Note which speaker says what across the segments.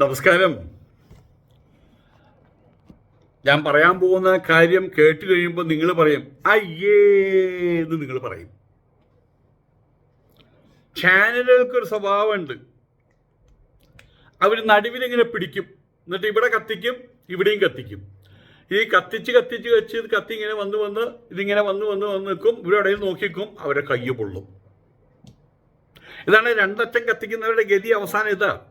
Speaker 1: നമസ്കാരം. ഞാൻ പറയാൻ പോകുന്ന കാര്യം കേട്ട് കഴിയുമ്പോൾ നിങ്ങൾ പറയും അയ്യേ എന്ന് നിങ്ങൾ പറയും. ചാനലുകൾക്കൊരു സ്വഭാവമുണ്ട്. അവർ നടുവിലിങ്ങനെ പിടിക്കും. എന്നിട്ട് ഇവിടെ കത്തിക്കും ഇവിടെയും കത്തിക്കും. ഈ കത്തിച്ച് കത്തിച്ച് വെച്ച് ഇത് കത്തി ഇങ്ങനെ വന്ന് വന്ന് ഇതിങ്ങനെ വന്ന് വന്ന് വന്ന് നിൽക്കും. ഇവിടെ ഇടയിൽ നോക്കിക്കും അവരെ കയ്യ് പൊള്ളും. ഇതാണ് രണ്ടറ്റം കത്തിക്കുന്നവരുടെ ഗതി അവസാനം ഇതാ.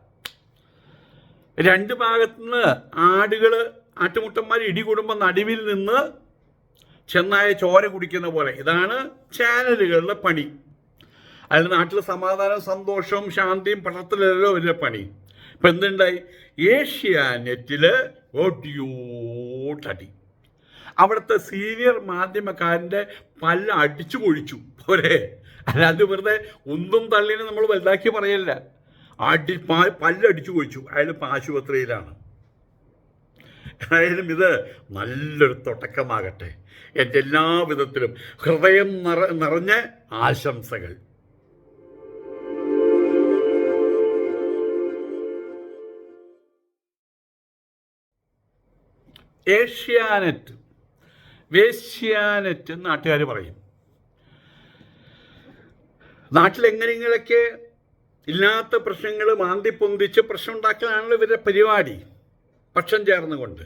Speaker 1: രണ്ട് ഭാഗത്തുനിന്ന് ആടുകൾ ആട്ടുമുട്ടന്മാർ ഇടികൂടുമ്പോൾ നടുവിൽ നിന്ന് ചെന്നായ ചോര കുടിക്കുന്ന പോലെ. ഇതാണ് ചാനലുകളുടെ പണി. അതിൽ നാട്ടിൽ സമാധാനം സന്തോഷവും ശാന്തിയും പടർത്തലല്ലോ അവരുടെ പണി. ഇപ്പം എന്തുണ്ടായി? ഏഷ്യാനെറ്റിൽ ഓട്ടിയോട്ടടി അവിടുത്തെ സീനിയർ മാധ്യമക്കാരന്റെ പല്ല അടിച്ചു പൊഴിച്ചു. പോരെ. അല്ലാതെ വെറുതെ ഒന്നും തള്ളിനെ നമ്മൾ വലുതാക്കി പറയല്ല അടി പല്ലടിച്ചു കൊഴിച്ചു. അയാൾ ഇപ്പം ആശുപത്രിയിലാണ്. ഏതായാലും ഇത് നല്ലൊരു തുടക്കമാകട്ടെ. എന്റെ എല്ലാ വിധത്തിലും ഹൃദയം നിറ നിറഞ്ഞ ആശംസകൾ. ഏഷ്യാനെറ്റ് വേഷ്യാനെറ്റ് നാട്ടുകാർ പറയും. നാട്ടിലെങ്ങനെങ്കിലൊക്കെ ഇല്ലാത്ത പ്രശ്നങ്ങൾ മാന്തി പൊന്തിച്ച് പ്രശ്നം ഉണ്ടാക്കലാണല്ലോ ഇവരുടെ പരിപാടി. പക്ഷം ചേർന്നുകൊണ്ട്.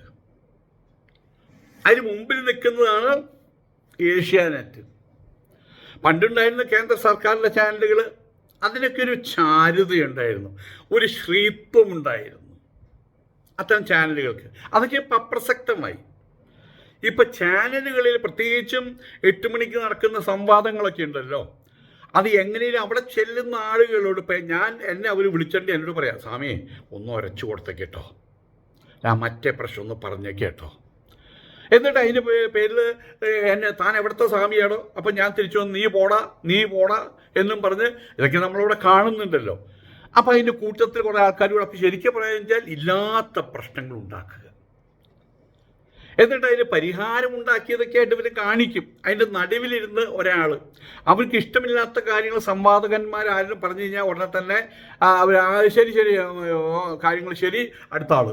Speaker 1: അതിന് മുമ്പിൽ നിൽക്കുന്നതാണ് ഏഷ്യാനെറ്റ്. പണ്ടുണ്ടായിരുന്ന കേന്ദ്ര സർക്കാരിന്റെ ചാനലുകൾ അതിനൊക്കെ ഒരു ചാരുതയുണ്ടായിരുന്നു. ഒരു ശ്രീത്വം ഉണ്ടായിരുന്നു അത്തരം ചാനലുകൾക്ക്. അതൊക്കെ ഇപ്പം അപ്രസക്തമായി. ഇപ്പം ചാനലുകളിൽ പ്രത്യേകിച്ചും എട്ട് മണിക്ക് നടക്കുന്ന സംവാദങ്ങളൊക്കെ ഉണ്ടല്ലോ. അത് എങ്ങനെയും അവിടെ ചെല്ലുന്ന ആളുകളോട് ഞാൻ എന്നെ അവർ വിളിച്ചിട്ട് എന്നോട് പറയാം സ്വാമിയെ ഒന്ന് ഒരച്ചു കൊടുത്തേ കേട്ടോ. ഞാൻ മറ്റേ പ്രശ്നം ഒന്ന് പറഞ്ഞേ കേട്ടോ. എന്നിട്ട് അതിന്റെ പേരിൽ എന്നെ താൻ എവിടുത്തെ സ്വാമിയാണോ അപ്പം ഞാൻ തിരിച്ചു വന്ന് നീ പോടാ നീ പോടാ എന്നും പറഞ്ഞ് ഇതൊക്കെ നമ്മളിവിടെ കാണുന്നുണ്ടല്ലോ. അപ്പം അതിന്റെ കൂട്ടത്തിൽ കുറേ ആൾക്കാർ കൂടെ അപ്പം ശരിക്കും പറയാൻ വെച്ചാൽ ഇല്ലാത്ത പ്രശ്നങ്ങൾ ഉണ്ടാക്കുക. എന്നിട്ട് അതിന് പരിഹാരം ഉണ്ടാക്കിയതൊക്കെ ആയിട്ട് ഇവർ കാണിക്കും. അതിന്റെ നടുവിലിരുന്ന് ഒരാൾ അവർക്ക് ഇഷ്ടമില്ലാത്ത കാര്യങ്ങൾ സംവാദകന്മാർ ആരും പറഞ്ഞു കഴിഞ്ഞാൽ ഉടനെ തന്നെ അവർ ശരി ശരി കാര്യങ്ങൾ ശരി അടുത്ത ആൾ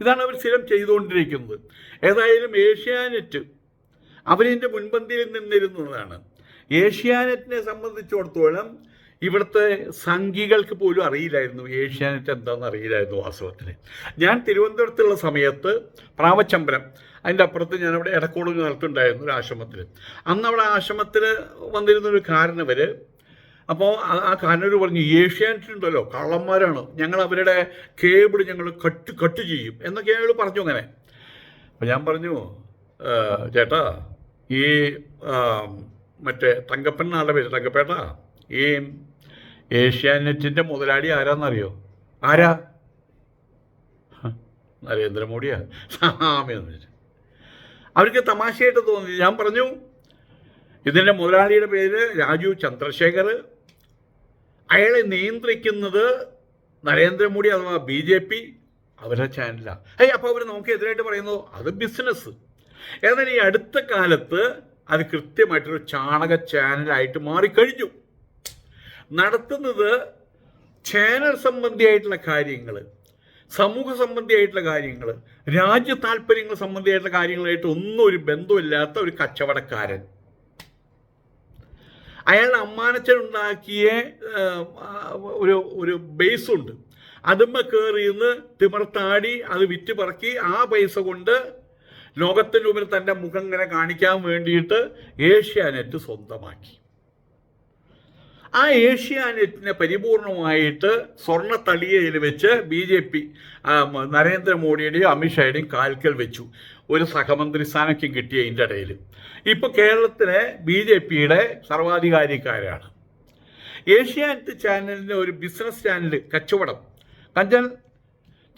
Speaker 1: ഇതാണ് അവർ സ്ഥിരം ചെയ്തുകൊണ്ടിരിക്കുന്നത്. ഏതായാലും ഏഷ്യാനെറ്റ് അവരിന്റെ മുൻപന്തിയിൽ നിന്നിരുന്നതാണ്. ഏഷ്യാനെറ്റിനെ സംബന്ധിച്ചിടത്തോളം ഇവിടുത്തെ സംഘികൾക്ക് പോലും അറിയില്ലായിരുന്നു ഏഷ്യാനെറ്റ് എന്താണെന്ന് അറിയില്ലായിരുന്നു വാസ്തവത്തിൽ ഞാൻ തിരുവനന്തപുരത്തുള്ള സമയത്ത് പ്രാവച്ചമ്പലം അതിന്റെ അപ്പുറത്ത് ഞാനവിടെ ഇടക്കോട് നിലത്തുണ്ടായിരുന്നു ഒരു ആശ്രമത്തിൽ അന്ന് അവിടെ ആശ്രമത്തിൽ വന്നിരുന്ന ഒരു കാരണവർ അപ്പോൾ ആ കാരണവർ പറഞ്ഞു ഏഷ്യാനെറ്റ് ഉണ്ടല്ലോ കള്ളന്മാരാണ്. ഞങ്ങൾ അവരുടെ കേബിൾ ഞങ്ങൾ കട്ട് കട്ട് ചെയ്യും. എന്നൊക്കെ അയാൾ പറഞ്ഞു അങ്ങനെ. അപ്പം ഞാൻ പറഞ്ഞു ചേട്ടാ ഈ മറ്റേ തങ്കപ്പൻ നാളുടെ പേര് തങ്കപ്പേട്ട ഈ ഏഷ്യാനെറ്റിന്റെ മുതലാളി ആരാന്നറിയോ? ആരാ? നരേന്ദ്രമോദിയാ. സാമ്യം അവർക്ക് തമാശയായിട്ട് തോന്നി. ഞാൻ പറഞ്ഞു ഇതിന്റെ മുതലാളിയുടെ പേര് രാജു ചന്ദ്രശേഖർ. അയാളെ നിയന്ത്രിക്കുന്നത് നരേന്ദ്രമോദി അഥവാ ബി ജെ പി അവരുടെ ചാനലാണ് ഏയ് അപ്പോൾ അവർ നമുക്ക് എതിരായിട്ട് പറയുന്നു അത് ബിസിനസ് എന്നാൽ ഈ അടുത്ത കാലത്ത് അത് കൃത്യമായിട്ടൊരു ചാണക ചാനലായിട്ട് മാറിക്കഴിഞ്ഞു. നടത്തുന്നത് ചാനൽ സംബന്ധിയായിട്ടുള്ള കാര്യങ്ങൾ സമൂഹ സംബന്ധിയായിട്ടുള്ള കാര്യങ്ങൾ രാജ്യ താല്പര്യങ്ങൾ സംബന്ധിയായിട്ടുള്ള കാര്യങ്ങളായിട്ട് ഒന്നും ഒരു ബന്ധമില്ലാത്ത ഒരു കച്ചവടക്കാരൻ. അയാൾ അമ്മാനച്ചൻ ഉണ്ടാക്കിയ ഒരു ഒരു ബേസുണ്ട് ഉണ്ട്. കയറി നിന്ന് തിമർത്താടി അത് വിറ്റ് പറക്കി ആ പൈസ കൊണ്ട് ലോകത്തിന് മുമ്പിൽ തന്റെ മുഖം ഇങ്ങനെ കാണിക്കാൻ വേണ്ടിയിട്ട് ഏഷ്യാനെറ്റ് സ്വന്തമാക്കി. ആ ഏഷ്യാനെറ്റിനെ പരിപൂർണമായിട്ട് സ്വർണ തളിയയിൽ വെച്ച് ബി ജെ പി നരേന്ദ്രമോദിയുടെയും അമിത്ഷായുടെയും കാൽക്കൽ വെച്ചു. ഒരു സഹമന്ത്രി സ്ഥാനക്കും കിട്ടിയ ഇതിന്റെ ഇടയിൽ. ഇപ്പോൾ കേരളത്തിലെ ബി ജെ പിയുടെ സർവാധികാരിക്കാരാണ്. ഏഷ്യാനെറ്റ് ചാനലിന്റെ ഒരു ബിസിനസ് ചാനൽ കച്ചവടം. കഞ്ചൻ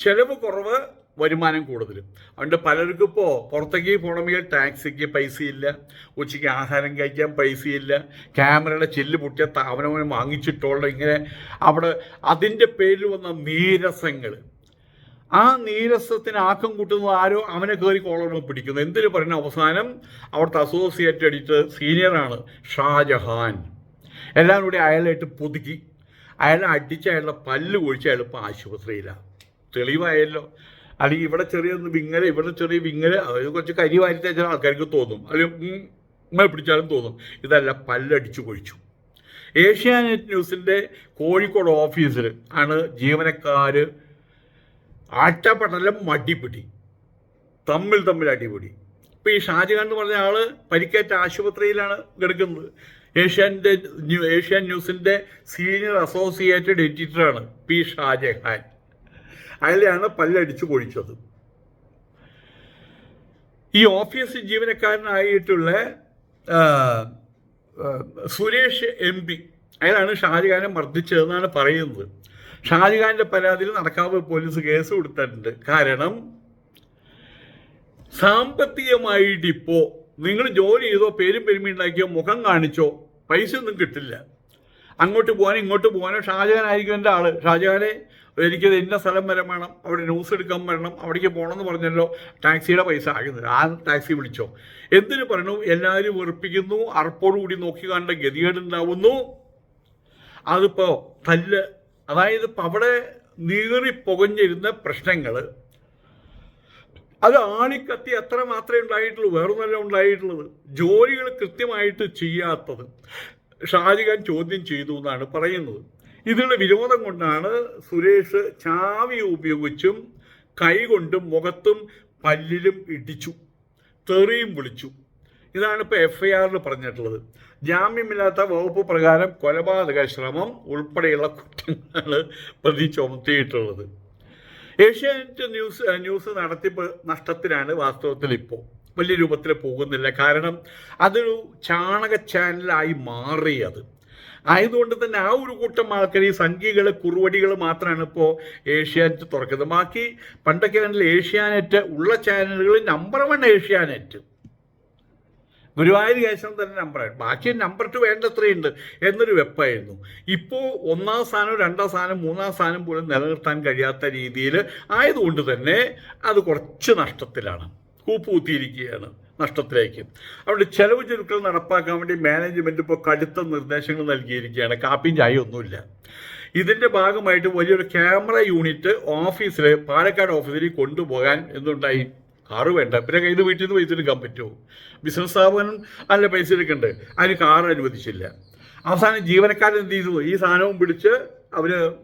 Speaker 1: ചെലവ് കുറവ് വരുമാനം കൂടുതലും. അതുകൊണ്ട് പലർക്കും ഇപ്പോൾ പുറത്തേക്ക് പോകണമെങ്കിൽ ടാക്സിക്ക് പൈസയില്ല ഉച്ചയ്ക്ക് ആഹാരം കഴിക്കാൻ പൈസയില്ല ക്യാമറയുടെ ചെല്ല് പൊട്ടിയ അവനവനെ വാങ്ങിച്ചിട്ടുള്ള ഇങ്ങനെ അവിടെ അതിന്റെ പേരിൽ വന്ന നീരസങ്ങൾ. ആ നീരസത്തിന് ആക്കം കൂട്ടുന്നത് ആരോ അവനെ കയറി കോളറിന് പിടിക്കുന്നു. എന്തിനു പറയുന്ന? അവസാനം അവിടുത്തെ അസോസിയേറ്റ് എഡിറ്റർ സീനിയറാണ് ഷാജഹാൻ. എല്ലാവരും കൂടി അയാളായിട്ട് പുതുക്കി. അയാളെ അടിച്ച് അയാളുടെ പല്ല് ഒഴിച്ച് അയാളിപ്പോൾ ആശുപത്രിയിലാണ് തെളിവായല്ലോ. അല്ലെങ്കിൽ ഇവിടെ ചെറിയ ഒന്ന് വിങ്ങൽ ഇവിടെ ചെറിയ വിങ്ങൽ കുറച്ച് കരി വാരി തേച്ചാൽ ആൾക്കാർക്ക് തോന്നും. അല്ലെങ്കിൽ പിടിച്ചാലും തോന്നും. ഇതല്ല പല്ലടിച്ചു കൊഴിച്ചു. ഏഷ്യാനെറ്റ് ന്യൂസിന്റെ കോഴിക്കോട് ഓഫീസിൽ ആണ് ജീവനക്കാർ ആറ്റപ്പടലം മടിപിടി. തമ്മിൽ തമ്മിൽ അടിപിടി. ഇപ്പോൾ ഈ ഷാജഹാൻ എന്ന് പറഞ്ഞ ആൾ പരിക്കേറ്റ ആശുപത്രിയിലാണ് കിടക്കുന്നത്. ഏഷ്യാന്റെ ഏഷ്യൻ ന്യൂസിന്റെ സീനിയർ അസോസിയേറ്റഡ് എഡിറ്ററാണ് പി ഷാജഹാൻ. അയാളെയാണ് പല്ലടിച്ചു പൊഴിച്ചത്. ഈ ഓഫീസ് ജീവനക്കാരനായിട്ടുള്ള സുരേഷ് എം പി. അയാളാണ് ഷാജഹാനെ മർദ്ദിച്ചതെന്നാണ് പറയുന്നത്. ഷാജഹാന്റെ പരാതിയിൽ നടക്കാവ് പോലീസ് കേസ് കൊടുത്തിട്ടുണ്ട്. കാരണം സാമ്പത്തികമായിട്ട് ഇപ്പോൾ നിങ്ങൾ ജോലി ചെയ്തോ പേരും പെരുമി ഉണ്ടാക്കിയോ മുഖം കാണിച്ചോ പൈസ ഒന്നും കിട്ടില്ല. അങ്ങോട്ട് പോകാനോ ഇങ്ങോട്ട് പോകാനോ ഷാജഹാൻ ആയിരിക്കും എന്റെ ആൾ. ഷാജഹാനെ എനിക്കത് ഇന്ന സ്ഥലം വരെ വേണം അവിടെ ന്യൂസ് എടുക്കാൻ വരണം അവിടേക്ക് പോകണമെന്ന് പറഞ്ഞല്ലോ ടാക്സിയുടെ പൈസ ആകുന്നത്. ആ ടാക്സി വിളിച്ചോ. എന്തിനു പറഞ്ഞു? എല്ലാവരും വെറുപ്പിക്കുന്നു അറപ്പോടുകൂടി നോക്കി കണ്ട ഗതികേടുണ്ടാവുന്നു. അതിപ്പോൾ തല്ല് അതായത് ഇപ്പം അവിടെ നീറി പുകഞ്ഞിരുന്ന പ്രശ്നങ്ങൾ അത് ആണിക്കത്തി അത്ര മാത്രമേ ഉണ്ടായിട്ടുള്ളൂ വേറൊന്നല്ല ഉണ്ടായിട്ടുള്ളത്. ജോലികൾ കൃത്യമായിട്ട് ചെയ്യാത്തത് ഷാജഹാൻ ചോദ്യം ചെയ്തു എന്നാണ് പറയുന്നത്. ഇതിനുള്ള വിരോധം കൊണ്ടാണ് സുരേഷ് ചാവി ഉപയോഗിച്ചും കൈകൊണ്ടും മുഖത്തും പല്ലിലും ഇടിച്ചു തെറിയും വിളിച്ചു. ഇതാണ് ഇപ്പോൾ എഫ് ഐ ആറിൽ പറഞ്ഞിട്ടുള്ളത്. ജാമ്യമില്ലാത്ത വകുപ്പ് പ്രകാരം കൊലപാതക ശ്രമം ഉൾപ്പെടെയുള്ള കുറ്റങ്ങളാണ് പ്രതി ചുമത്തിയിട്ടുള്ളത്. ഏഷ്യാനെറ്റ് ന്യൂസ് ന്യൂസ് നടത്തിപ്പ് നഷ്ടത്തിലാണ് വാസ്തവത്തിൽ ഇപ്പോൾ. വലിയ രൂപത്തിൽ പോകുന്നില്ല. കാരണം അതൊരു ചാണക ചാനലായി മാറി അത് ആയതുകൊണ്ട് തന്നെ ആ ഒരു കൂട്ടം ആൾക്കാർ ഈ സംഖ്യകൾ കുറുവടികൾ മാത്രമാണ് ഇപ്പോൾ ഏഷ്യാനെറ്റ് തുറക്കുന്നത്. ബാക്കി പണ്ടൊക്കെ ആണെങ്കിൽ ഏഷ്യാനെറ്റ് ഉള്ള ചാനലുകൾ നമ്പർ വൺ ഏഷ്യാനെറ്റ്. ഗുരുവായൂർ കേശവൻ തന്നെ നമ്പറാണ് ബാക്കി നമ്പർ ടു വേണ്ടത്രയുണ്ട് എന്നൊരു വെപ്പായിരുന്നു. ഇപ്പോൾ ഒന്നാം സ്ഥാനം രണ്ടാം സ്ഥാനം മൂന്നാം സ്ഥാനം പോലും നിലനിർത്താൻ കഴിയാത്ത രീതിയിൽ ആയതുകൊണ്ട് തന്നെ അത് കുറച്ച് നഷ്ടത്തിലാണ്. കൂപ്പുകുത്തിയിരിക്കുകയാണ്. നഷ്ടത്തിലേക്ക്. അതുകൊണ്ട് ചെലവ് ചുരുക്കൽ നടപ്പാക്കാൻ വേണ്ടി മാനേജ്മെന്റ് ഇപ്പോൾ കടുത്ത നിർദ്ദേശങ്ങൾ നൽകിയിരിക്കുകയാണ്. കാപ്പിയും ചായ ഒന്നുമില്ല. ഇതിന്റെ ഭാഗമായിട്ട് വലിയൊരു ക്യാമറ യൂണിറ്റ് ഓഫീസിൽ പാലക്കാട് ഓഫീസിൽ കൊണ്ടുപോകാൻ എന്തുണ്ടായി? കാറ് വേണ്ട. പിന്നെ കയ്യിൽ വീട്ടിൽ നിന്ന് പൈസ എടുക്കാൻ പറ്റുമോ? ബിസിനസ് സ്ഥാപനം നല്ല പൈസ എടുക്കണ്ട്? അതിന് കാറ് അനുവദിച്ചില്ല. അവസാനം ജീവനക്കാരൻ എന്ത് ചെയ്തു? ഈ സാധനവും പിടിച്ച് അവർ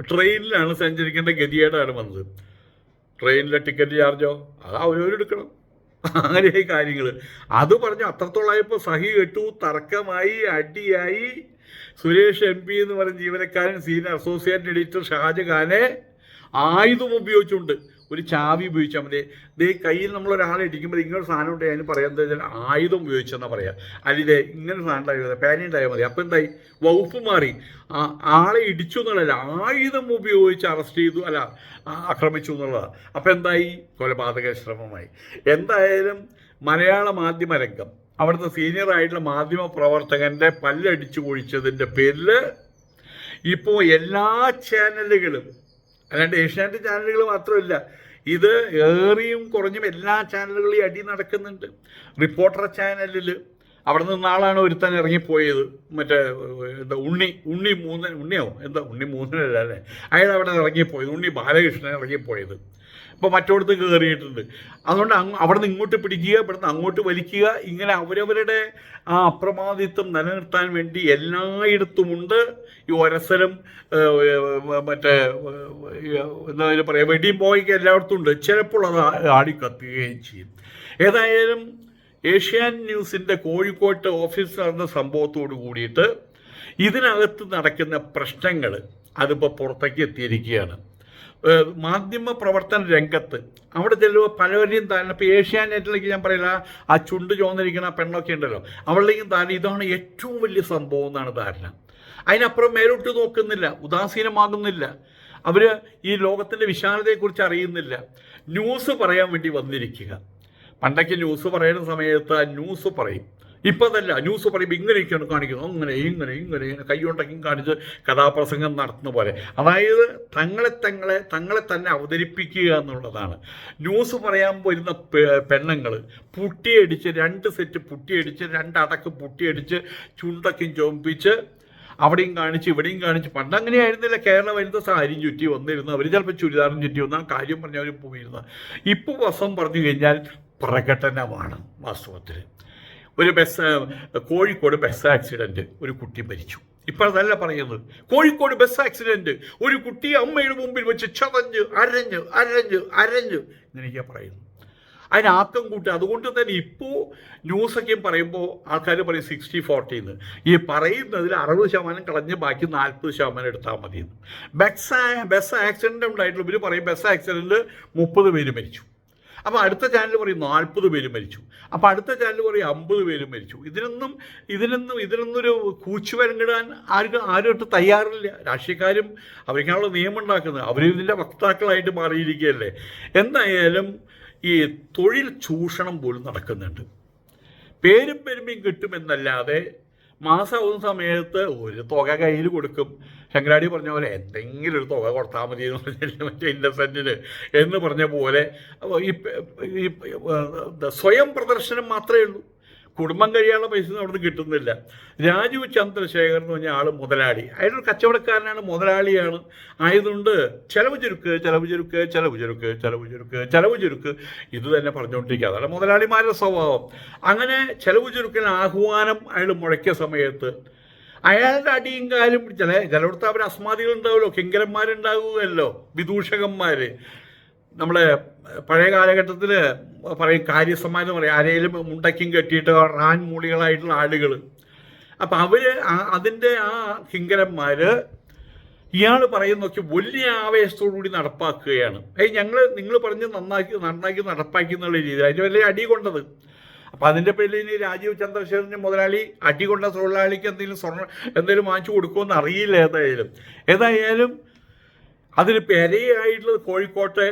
Speaker 1: ട്രെയിനിലാണ് സഞ്ചരിക്കേണ്ട ഗതികേടാണ് വന്നത്. ട്രെയിനിലെ ടിക്കറ്റ് ചാർജോ? അത് അവരവരെടുക്കണം. അങ്ങനെയായി കാര്യങ്ങൾ അത് പറഞ്ഞു അത്രത്തോളമായപ്പോൾ സഹി കെട്ടു തർക്കമായി അടിയായി. സുരേഷ് എം പി എന്ന് പറഞ്ഞ ജീവനക്കാരൻ സീനിയർ അസോസിയേറ്റ് എഡിറ്റർ ഷാജഖാനെ ആയുധം ഉപയോഗിച്ചുകൊണ്ട് ഒരു ചാവി ഉപയോഗിച്ചാൽ മതി. ദേ കയ്യിൽ നമ്മൾ ഒരാളെ ഇടിക്കുമ്പോൾ ഇങ്ങനെ സാധനം ഉണ്ടായി അതിന് പറയാൻ വെച്ചാൽ ആയുധം ഉപയോഗിച്ചെന്നാ പറയാം. അല്ലിതേ ഇങ്ങനെ സാധനം ഉണ്ടായാൽ മതി പേന ഉണ്ടായാൽ മതി. അപ്പം എന്തായി? വകുപ്പ് മാറി. ആളെ ഇടിച്ചു എന്നുള്ളതല്ല ആയുധം ഉപയോഗിച്ച് അറസ്റ്റ് ചെയ്തു അല്ല ആക്രമിച്ചു എന്നുള്ളതാണ് അപ്പം എന്തായി? കൊലപാതക ശ്രമമായി. എന്തായാലും മലയാള മാധ്യമ രംഗം അവിടുത്തെ സീനിയർ ആയിട്ടുള്ള മാധ്യമ പ്രവർത്തകന്റെ പല്ലടിച്ചു പൊഴിച്ചതിന്റെ പേരിൽ ഇപ്പോൾ എല്ലാ ചാനലുകളും അല്ലാണ്ട് ഏഷ്യാനെറ്റ് ചാനലുകൾ മാത്രമല്ല ഇത് ഏറിയും കുറഞ്ഞും എല്ലാ ചാനലുകളും അടി നടക്കുന്നുണ്ട്. റിപ്പോർട്ടർ ചാനലിൽ അവിടെ നിന്ന് ആളാണ് ഒരുത്തൻ ഇറങ്ങിപ്പോയത്. മറ്റേ എന്താ ഉണ്ണി ഉണ്ണി മൂന്നൻ ഉണ്ണിയോ എന്താ ഉണ്ണി മൂന്നനല്ല അല്ലേ? അയാൾ അവിടെ ഇറങ്ങിപ്പോയത്. ഉണ്ണി ബാലകൃഷ്ണൻ ഇറങ്ങിപ്പോയത്. ഇപ്പോൾ മറ്റോടത്ത് കയറിയിട്ടുണ്ട് അതുകൊണ്ട് അങ്ങ് അവിടെ നിന്ന് ഇങ്ങോട്ട് പിടിക്കുക ഇവിടെ നിന്ന് അങ്ങോട്ട് വലിക്കുക ഇങ്ങനെ അവരവരുടെ ആ അപ്രമാദിത്വം നിലനിർത്താൻ വേണ്ടി എല്ലായിടത്തുമുണ്ട്. ഈ ഏഹ്, മറ്റേ എന്താ പറയുക വെടിയും പോയിക്ക് എല്ലായിടത്തും ഉണ്ട് ചിലപ്പോൾ അത് ആടിക്കത്തുകയും ചെയ്യും. ഏതായാലും ഏഷ്യാൻ ന്യൂസിന്റെ കോഴിക്കോട്ട് ഓഫീസ് നടന്ന സംഭവത്തോട് കൂടിയിട്ട് ഇതിനകത്ത് നടക്കുന്ന പ്രശ്നങ്ങൾ അതിപ്പോൾ പുറത്തേക്ക് എത്തിയിരിക്കുകയാണ്. മാധ്യമ പ്രവർത്തന രംഗത്ത് അവിടെ ചെല്ലുമ്പോൾ പലവരെയും താഴെ ഇപ്പോൾ ഏഷ്യാനെറ്റിലേക്ക് ഞാൻ പറയില്ല ആ ചുണ്ട് ചോന്നിരിക്കുന്ന പെണ്ണൊക്കെ ഉണ്ടല്ലോ അവളിലേക്കും താഴെ ഇതാണ് ഏറ്റവും വലിയ സംഭവം എന്നാണ് ധാരണ. അതിനപ്പുറം മേലോട്ട് നോക്കുന്നില്ല ഉദാസീനമാകുന്നില്ല. അവർ ഈ ലോകത്തിന്റെ വിശാലതയെക്കുറിച്ച് അറിയുന്നില്ല. ന്യൂസ് പറയാൻ വേണ്ടി വന്നിരിക്കുക. പണ്ടൊക്കെ ന്യൂസ് പറയുന്ന സമയത്ത് ന്യൂസ് പറയും. ഇപ്പം അതല്ല ന്യൂസ് പറയുമ്പോൾ ഇങ്ങനെയൊക്കെയാണ് കാണിക്കുന്നത്. അങ്ങനെ ഇങ്ങനെ ഇങ്ങനെ ഇങ്ങനെ കൈയുണ്ടെങ്കിൽ കാണിച്ച് കഥാപ്രസംഗം നടത്തുന്ന പോലെ. അതായത് തങ്ങളെ തങ്ങളെ തങ്ങളെ തന്നെ അവതരിപ്പിക്കുക എന്നുള്ളതാണ്. ന്യൂസ് പറയാൻ വരുന്ന പെണ്ണുങ്ങൾ പുട്ടിയടിച്ച് രണ്ട് സെറ്റ് പുട്ടിയടിച്ച് രണ്ടടക്ക് പുട്ടിയടിച്ച് ചുണ്ടൊക്കെ ചോമ്പിച്ച് അവിടെയും കാണിച്ച് ഇവിടെയും കാണിച്ച് പണ്ട് അങ്ങനെയായിരുന്നില്ല കേരളം വരുന്ന സാരിയും ചുറ്റി വന്നിരുന്നു. അവർ ചിലപ്പോൾ ചുരിദാറും ചുറ്റി വന്ന് കാര്യം പറഞ്ഞവരും പോയിരുന്നു. ഇപ്പോൾ വസം പറഞ്ഞു കഴിഞ്ഞാൽ പ്രകടനമാണ് വാസ്തവത്തിൽ. ഒരു ബസ് കോഴിക്കോട് ബസ് ആക്സിഡന്റ് ഒരു കുട്ടി മരിച്ചു. ഇപ്പോൾ അതല്ല പറയുന്നത്. കോഴിക്കോട് ബസ് ആക്സിഡന്റ് ഒരു കുട്ടി അമ്മയുടെ മുമ്പിൽ വെച്ച് ചതഞ്ഞ് അരഞ്ഞ് അരഞ്ഞ് അരഞ്ഞ് എന്നെനിക്കാ പറയുന്നു അതിനാക്കം കൂട്ടി അതുകൊണ്ട് തന്നെ ഇപ്പോൾ ന്യൂസൊക്കെ പറയുമ്പോൾ ആൾക്കാർ പറയും സിക്സ്റ്റി ഫോർട്ടിന്ന് ഈ പറയുന്നതിൽ അറുപത് ശതമാനം കളഞ്ഞ് ബാക്കി നാൽപ്പത് ശതമാനം എടുത്താൽ മതിയെന്ന്. ബസ് ബസ് ആക്സിഡന്റ് ഉണ്ടായിട്ടുള്ള ഇവർ പറയും ബസ് ആക്സിഡന്റ് മുപ്പത് പേര് മരിച്ചു. അപ്പോൾ അടുത്ത ചാനൽ പറയും നാൽപ്പത് പേര് മരിച്ചു. അപ്പോൾ അടുത്ത ചാനൽ പറയും അമ്പത് പേര് മരിച്ചു. ഇതിനൊന്നും ഇതിനൊന്നും ഇതിനൊന്നൊരു കൂച്ചു വരങ്ങിടാൻ ആർക്കും ആരും തയ്യാറില്ല. രാഷ്ട്രീയക്കാരും അവർക്കാണുള്ള നിയമം ഉണ്ടാക്കുന്നത്. അവർ ഇതിന്റെ വക്താക്കളായിട്ട് മാറിയിരിക്കുകയല്ലേ? എന്തായാലും ഈ തൊഴിൽ ചൂഷണം പോലും നടക്കുന്നുണ്ട്. പേരും പെരുമയും കിട്ടുമെന്നല്ലാതെ മാസമാവുന്ന സമയത്ത് ഒരു തുക കയ്യിൽ കൊടുക്കും. ശങ്കരാടി പറഞ്ഞ പോലെ എന്തെങ്കിലും ഒരു തുക കൊടുത്താൽ മതി എന്ന് പറഞ്ഞില്ല മറ്റേ ഇന്നസെന്റിന് എന്ന് പറഞ്ഞ പോലെ ഈ സ്വയം പ്രദർശനം മാത്രമേ ഉള്ളൂ. കുടുംബം കഴിയാനുള്ള പൈസ അവിടുന്ന് കിട്ടുന്നില്ല. രാജു ചന്ദ്രശേഖർ എന്ന് പറഞ്ഞ ആൾ മുതലാളി. അയാളൊരു കച്ചവടക്കാരനാണ് മുതലാളിയാണ്. ആയതുകൊണ്ട് ചെലവ് ചുരുക്ക് ചെലവ് ചുരുക്ക് ചെലവ് ചുരുക്ക് ചെലവ് ചുരുക്ക് ചെലവ് ചുരുക്ക്. ഇത് തന്നെ പറഞ്ഞുകൊണ്ടിരിക്കുക. അതാണ് മുതലാളിമാരുടെ സ്വഭാവം. അങ്ങനെ ചെലവ് ചുരുക്കിന് ആഹ്വാനം അയാൾ മുഴക്കിയ സമയത്ത് അയാളുടെ അടിയും കാലും ചില ചിലയിടത്ത് അവർ അസ്മാദികൾ ഉണ്ടാവുമല്ലോ കിങ്കരന്മാരുണ്ടാവുമല്ലോ വിദൂഷകന്മാർ നമ്മളെ പഴയ കാലഘട്ടത്തിൽ പറയും കാര്യസമാനം പറയും ആരെയും മുണ്ടയ്ക്കും കെട്ടിയിട്ട് റാൻ മൂളികളായിട്ടുള്ള ആളുകൾ അപ്പം അവർ അതിന്റെ ആ കിങ്കരന്മാർ ഇയാൾ പറയുന്നൊക്കെ വലിയ ആവേശത്തോടുകൂടി നടപ്പാക്കുകയാണ്. ഏയ് ഞങ്ങൾ നിങ്ങൾ പറഞ്ഞ് നന്നാക്കി നന്നാക്കി നടപ്പാക്കി എന്നുള്ള രീതിയിൽ അതിന് വലിയ അടി കൊണ്ടത്. അപ്പം അതിന്റെ പേരിൽ ഇനി രാജീവ് ചന്ദ്രശേഖരന്റെ മുതലാളി അടികൊണ്ട തൊഴിലാളിക്ക് എന്തെങ്കിലും സ്വർണം എന്തെങ്കിലും വാങ്ങിച്ചു കൊടുക്കുമെന്ന് അറിയില്ല ഏതായാലും. ഏതായാലും അതിന് പെരയായിട്ടുള്ളത് കോഴിക്കോട്ടെ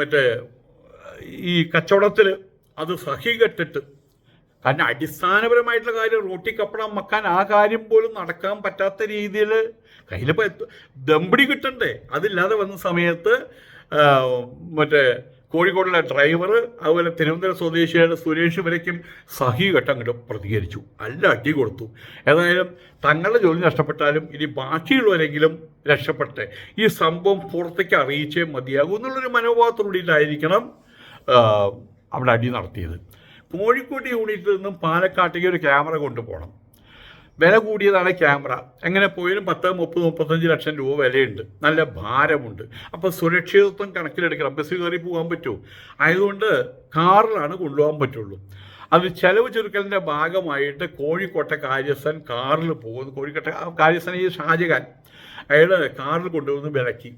Speaker 1: മറ്റേ ഈ കച്ചവടത്തിൽ അത് സഹികെട്ടിട്ട്. കാരണം അടിസ്ഥാനപരമായിട്ടുള്ള കാര്യം റോട്ടി കപ്പടം മക്കാൻ ആ കാര്യം പോലും നടക്കാൻ പറ്റാത്ത രീതിയിൽ കയ്യിലിപ്പോൾ ദമ്പടി കിട്ടണ്ടേ? അതില്ലാതെ വന്ന സമയത്ത് മറ്റേ കോഴിക്കോടുള്ള ഡ്രൈവർ അതുപോലെ തിരുവനന്തപുരം സ്വദേശിയായ സുരേഷ് വരയ്ക്കും സഹികെട്ട് അങ്ങോട്ട് പ്രതികരിച്ചു. അല്ല അടി കൊടുത്തു. ഏതായാലും തങ്ങളുടെ ജോലി നഷ്ടപ്പെട്ടാലും ഇനി ബാക്കിയുള്ളവരെങ്കിലും രക്ഷപ്പെട്ടെ ഈ സംഭവം പുറത്തേക്ക് അറിയിച്ചേ മതിയാകൂ എന്നുള്ളൊരു മനോഭാവത്തോടുകൂടിയിട്ടായിരിക്കണം അവിടെ അടി നടത്തിയത്. കോഴിക്കോട് യൂണിറ്റിൽ നിന്നും പാലക്കാട്ടേക്ക് ഒരു ക്യാമറ കൊണ്ടുപോകണം. വില കൂടിയതാണ് ക്യാമറ. എങ്ങനെ പോയാലും പത്ത് മുപ്പത് മുപ്പത്തഞ്ച് ലക്ഷം രൂപ വിലയുണ്ട്. നല്ല ഭാരമുണ്ട്. അപ്പോൾ സുരക്ഷിതത്വം കണക്കിലെടുക്കണം. ബസ്സിൽ കയറി പോകാൻ പറ്റുമോ? ആയതുകൊണ്ട് കാറിലാണ് കൊണ്ടുപോകാൻ പറ്റുള്ളൂ. അത് ചെലവ് ചുരുക്കലിന്റെ ഭാഗമായിട്ട് കോഴിക്കോട്ടെ കാര്യസ്ഥൻ കാറിൽ പോകുന്നു. കോഴിക്കോട്ടെ കാര്യസ്ഥൻ ഈ ഷാജഹാൻ. അയാൾ കാറിൽ കൊണ്ടുവന്ന് വിലക്കി.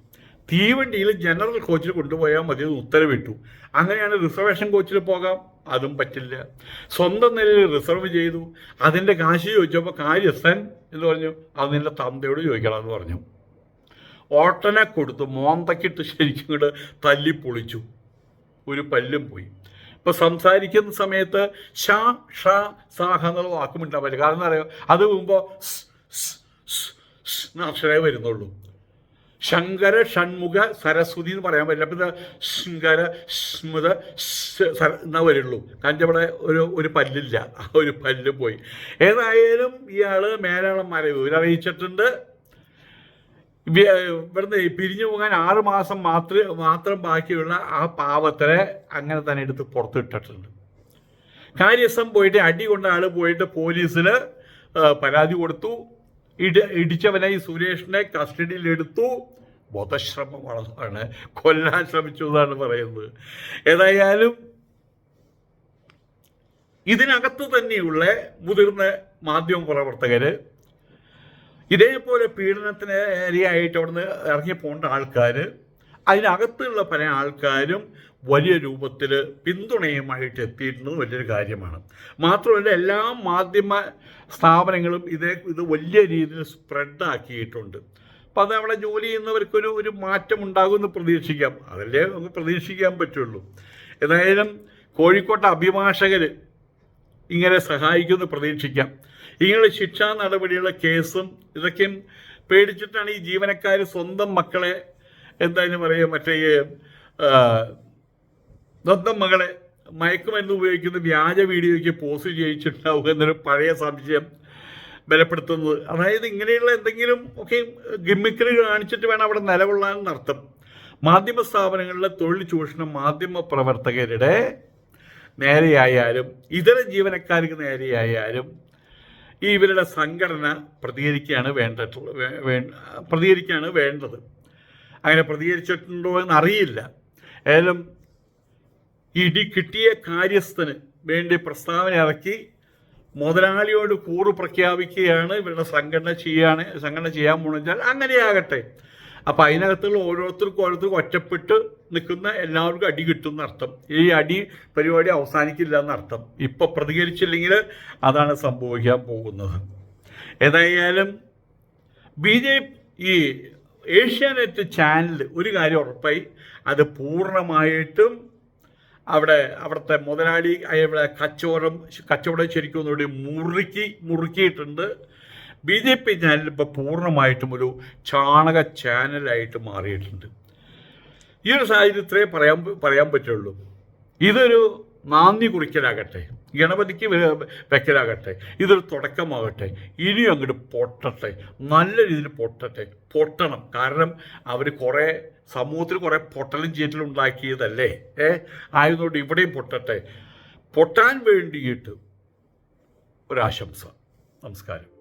Speaker 1: തീവണ്ടിയിൽ ജനറൽ കോച്ചിൽ കൊണ്ടുപോയാൽ മതി ഉത്തരവിട്ടു. അങ്ങനെയാണ് റിസർവേഷൻ കോച്ചിൽ പോകാം. അതും പറ്റില്ല. സ്വന്തം നിലയിൽ റിസർവ് ചെയ്തു. അതിന്റെ കാശ് ചോദിച്ചപ്പോൾ കാര്യസ്ഥൻ എന്ന് പറഞ്ഞു അത് നിന്റെ തന്തയോട് ചോദിക്കണം എന്ന് പറഞ്ഞു. ഓട്ടനെ കൊടുത്തു മോന്തക്കിട്ട് ശരിക്കും കൂടെ തല്ലി പൊളിച്ചു. ഒരു പല്ലും പോയി. ഇപ്പൊ സംസാരിക്കുന്ന സമയത്ത് ഷാ ഷാ സാഹ എന്നുള്ള വാക്കുമുണ്ടാവില്ല. കാരണം പറയുക അത് പോകുമ്പോൾ അക്ഷരേ വരുന്നുള്ളൂ. ശങ്കര ഷൺമുഖ സരസ്വതി എന്ന് പറയാൻ പറ്റില്ല. അപ്പം ശങ്കര സ്മൃത എന്നാ വരുള്ളൂ. കാരണം ഇവിടെ ഒരു ഒരു പല്ലില്ല. ആ ഒരു പല്ല് പോയി. ഏതായാലും ഇയാൾ മേലാളന്മാരെ അറിയിച്ചിട്ടുണ്ട്. ഇവ- ഇവിടുന്ന് പിരിഞ്ഞു പോകാൻ ആറ് മാസം മാത്രം മാത്രം ബാക്കിയുള്ള ആ പാവത്തിനെ അങ്ങനെ തന്നെ എടുത്ത് പുറത്തിട്ടിട്ടുണ്ട് കാര്യസം പോയിട്ട് അടി കൊണ്ട ആൾ പോയിട്ട് പോലീസിന് പരാതി കൊടുത്തു. ഇട ഇടിച്ചവനെ ഈ സുരേഷിനെ കസ്റ്റഡിയിലെടുത്തു വധശ്രമമാണ് കൊല്ലാൻ ശ്രമിച്ചു എന്നാണ് പറയുന്നത്. ഏതായാലും ഇതിനകത്ത് തന്നെയുള്ള മുതിർന്ന മാധ്യമ പ്രവർത്തകർ ഇതേപോലെ പീഡനത്തിന് ഇരയായിട്ട് അവിടുന്ന് ഇറങ്ങി പോകേണ്ട ആൾക്കാർ അതിനകത്തുള്ള പല ആൾക്കാരും വലിയ രൂപത്തിൽ പിന്തുണയുമായിട്ട് എത്തിയിരുന്നത് വലിയൊരു കാര്യമാണ്. മാത്രമല്ല എല്ലാ മാധ്യമ സ്ഥാപനങ്ങളും ഇതേ ഇത് വലിയ രീതിയിൽ സ്പ്രെഡാക്കിയിട്ടുണ്ട്. അപ്പോൾ അത് അവിടെ ജോലി ചെയ്യുന്നവർക്കൊരു ഒരു മാറ്റം ഉണ്ടാകുമെന്ന് പ്രതീക്ഷിക്കാം. അതല്ലേ നമുക്ക് പ്രതീക്ഷിക്കാൻ പറ്റുള്ളൂ. ഏതായാലും കോഴിക്കോട്ടെ അഭിഭാഷകർ ഇങ്ങനെ സഹായിക്കുമെന്ന് പ്രതീക്ഷിക്കാം. ഇങ്ങനെ ശിക്ഷാ നടപടിയുള്ള കേസും ഇതൊക്കെയും പേടിച്ചിട്ടാണ് ഈ ജീവനക്കാർ സ്വന്തം മക്കളെ എന്തായാലും പറയുക മറ്റേ സ്വന്തം മകളെ മയക്കുമരുന്ന് ഉപയോഗിക്കുന്ന വ്യാജ വീഡിയോയ്ക്ക് പോസ്റ്റ് ചെയ്യിച്ചിട്ടുണ്ടാവുക എന്നൊരു പഴയ സംശയം ബലപ്പെടുത്തുന്നത്. അതായത് ഇങ്ങനെയുള്ള എന്തെങ്കിലും ഒക്കെ ഗിമ്മിക്കറി കാണിച്ചിട്ട് വേണം അവിടെ നിലകൊള്ളാൻ നടത്തും. മാധ്യമ സ്ഥാപനങ്ങളിലെ തൊഴിൽ ചൂഷണം മാധ്യമ പ്രവർത്തകരുടെ നേരെയായാലും ഇതര ജീവനക്കാർക്ക് നേരെയായാലും ഈ ഇവരുടെ സംഘടന പ്രതികരിക്കുകയാണ് വേണ്ടിട്ടുള്ളത് പ്രതികരിക്കുകയാണ് വേണ്ടത്. അങ്ങനെ പ്രതികരിച്ചിട്ടുണ്ടോ എന്നറിയില്ല. ഏതായാലും ഇടി കിട്ടിയ കാര്യസ്ഥന് വേണ്ടി പ്രസ്താവന ഇറക്കി. മുതലാളിയോട് കൂറ് പ്രഖ്യാപിക്കുകയാണ്. ഇവരുടെ സംഘടന ചെയ്യാണ് സംഘടന ചെയ്യാൻ പോണെച്ചാൽ അങ്ങനെയാകട്ടെ. അപ്പം അതിനകത്തുള്ള ഓരോരുത്തർക്കും ഓരോരുത്തർക്കും ഒറ്റപ്പെട്ട് നിൽക്കുന്ന എല്ലാവർക്കും അടി കിട്ടും അർത്ഥം. ഈ അടി പരിപാടി അവസാനിക്കില്ല എന്നർത്ഥം. ഇപ്പം പ്രതികരിച്ചില്ലെങ്കിൽ അതാണ് സംഭവിക്കാൻ പോകുന്നത്. ഏതായാലും ബി ജെ ഈ ഏഷ്യാനെറ്റ് ചാനൽ ഒരു കാര്യം ഉറപ്പായി. അത് പൂർണമായിട്ടും അവിടെ അവിടുത്തെ മുതലാളി അവിടെ കച്ചവടം കച്ചവടം ശരിക്കും ഒന്നുകൂടി മുറുക്കി മുറുക്കിയിട്ടുണ്ട്. ബി ജെ പി ചാനൽ ഇപ്പോൾ പൂർണമായിട്ടും ഒരു ചാണക ചാനലായിട്ട് മാറിയിട്ടുണ്ട്. ഈ ഒരു സാഹചര്യത്തിലേ പറയാൻ പറയാൻ പറ്റുള്ളൂ. ഇതൊരു നാന്ദി കുറിക്കലാകട്ടെ ഗണപതിക്ക് വെക്കലാകട്ടെ ഇതൊരു തുടക്കമാകട്ടെ ഇനി അങ്ങോട്ട് പൊട്ടട്ടെ നല്ല രീതിയിൽ പൊട്ടട്ടെ പൊട്ടണം. കാരണം അവർ കുറേ സമൂഹത്തിൽ കുറേ പൊട്ടലും ചീറ്റലും ഉണ്ടാക്കിയതല്ലേ? ഏ? ആയതുകൊണ്ട് ഇവിടെയും പൊട്ടട്ടെ. പൊട്ടാൻ വേണ്ടിയിട്ട് ഒരാശംസ. നമസ്കാരം.